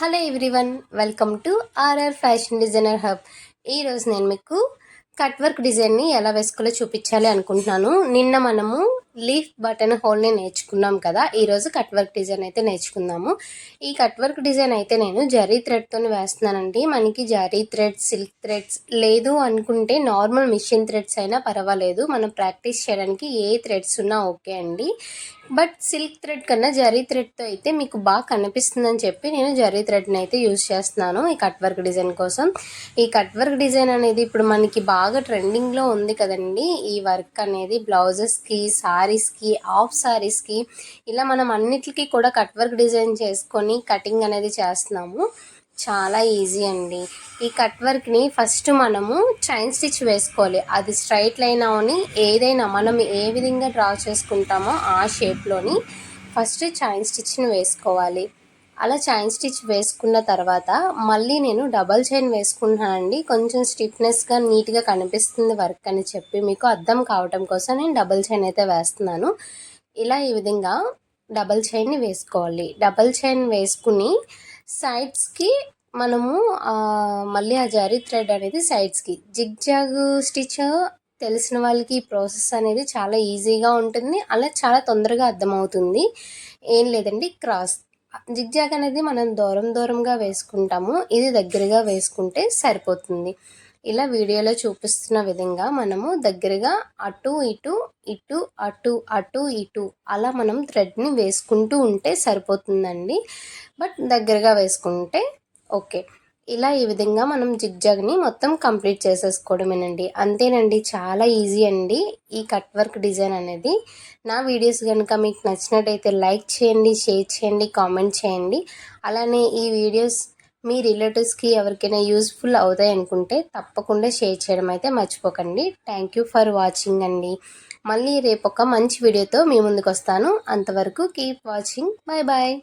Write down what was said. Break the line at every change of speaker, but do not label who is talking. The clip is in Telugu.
Hello everyone welcome to RR fashion designer hub. ఈరోజు నేను మీకు కట్ వర్క్ డిజైన్ని ఎలా వేసుకోవాలో చూపించాలి అనుకుంటున్నాను. నిన్న మనము లీఫ్ బటన్ హోల్ని నేర్చుకున్నాం కదా ఈరోజు కట్ వర్క్ డిజైన్ అయితే నేర్చుకుందాము. ఈ కట్ వర్క్ డిజైన్ అయితే నేను జరీ థ్రెడ్తో వేస్తున్నానండి. మనకి జరీ థ్రెడ్స్ సిల్క్ థ్రెడ్స్ లేదు అనుకుంటే నార్మల్ మిషన్ థ్రెడ్స్ అయినా పర్వాలేదు. మనం ప్రాక్టీస్ చేయడానికి ఏ థ్రెడ్స్ ఉన్నా ఓకే అండి. బట్ సిల్క్ థ్రెడ్ కన్నా జరీ థ్రెడ్తో అయితే మీకు బాగా కనిపిస్తుందని చెప్పి నేను జరీ థ్రెడ్ని అయితే యూజ్ చేస్తున్నాను ఈ కట్ వర్క్ డిజైన్ కోసం. ఈ కట్ వర్క్ డిజైన్ అనేది ఇప్పుడు మనకి బాగా ట్రెండింగ్లో ఉంది కదండి. ఈ వర్క్ అనేది బ్లౌజెస్కి సారీస్కి ఆఫ్ సారీస్కి ఇలా మనం అన్నిటికీ కూడా కట్ వర్క్ డిజైన్ చేసుకొని కటింగ్ అనేది చేస్తున్నాము. చాలా ఈజీ అండి. ఈ కట్ వర్క్ని ఫస్ట్ మనము చైన్ స్టిచ్ వేసుకోవాలి. అది స్ట్రైట్ లైన్ అవని ఏదైనా మనం ఏ విధంగా డ్రా చేసుకుంటామో ఆ షేప్లోని ఫస్ట్ చైన్ స్టిచ్ని వేసుకోవాలి. అలా చైన్ స్టిచ్ వేసుకున్న తర్వాత మళ్ళీ నేను డబల్ చైన్ వేసుకుంటానండి కొంచెం స్టిఫ్నెస్గా నీట్గా కనిపిస్తుంది వర్క్ అని చెప్పి మీకు అర్థం కావటం కోసం నేను డబల్ చైన్ అయితే వేస్తున్నాను. ఇలా ఈ విధంగా డబల్ చైన్ని వేసుకోవాలి. డబల్ చైన్ వేసుకుని సైడ్స్కి మనము మళ్ళీ ఆ జారీ థ్రెడ్ అనేది సైడ్స్కి జిగ్ జాగ్ స్టిచ్ తెలిసిన వాళ్ళకి ఈ ప్రాసెస్ అనేది చాలా ఈజీగా ఉంటుంది. అలా చాలా తొందరగా అర్థమవుతుంది. ఏం లేదండి క్రాస్ జిగ్జాగ్ అనేది మనం దూరం దూరంగా వేసుకుంటాము. ఇది దగ్గరగా వేసుకుంటే సరిపోతుంది. ఇలా వీడియోలో చూపిస్తున్న విధంగా మనము దగ్గరగా అటు ఇటు ఇటు అటు అటు ఇటు అలా మనం థ్రెడ్ని వేసుకుంటూ ఉంటే సరిపోతుందండి. బట్ దగ్గరగా వేసుకుంటే ఓకే. ఇలా ఈ విధంగా మనం జిగ్జాగ్ని మొత్తం కంప్లీట్ చేసేసుకోవడమేనండి. అంతేనండి చాలా ఈజీ అండి ఈ కట్ వర్క్ డిజైన్ అనేది. నా వీడియోస్ కనుక మీకు నచ్చినట్టయితే లైక్ చేయండి షేర్ చేయండి కామెంట్ చేయండి. అలానే ఈ వీడియోస్ మీ రిలేటివ్స్కి ఎవరికైనా యూస్ఫుల్ అవుతాయి అనుకుంటే తప్పకుండా షేర్ చేయడం అయితే మర్చిపోకండి. థ్యాంక్ యూ ఫర్ వాచింగ్ అండి. మళ్ళీ రేపు ఒక మంచి వీడియోతో మీ ముందుకు వస్తాను అంతవరకు కీప్ వాచింగ్. Bye bye.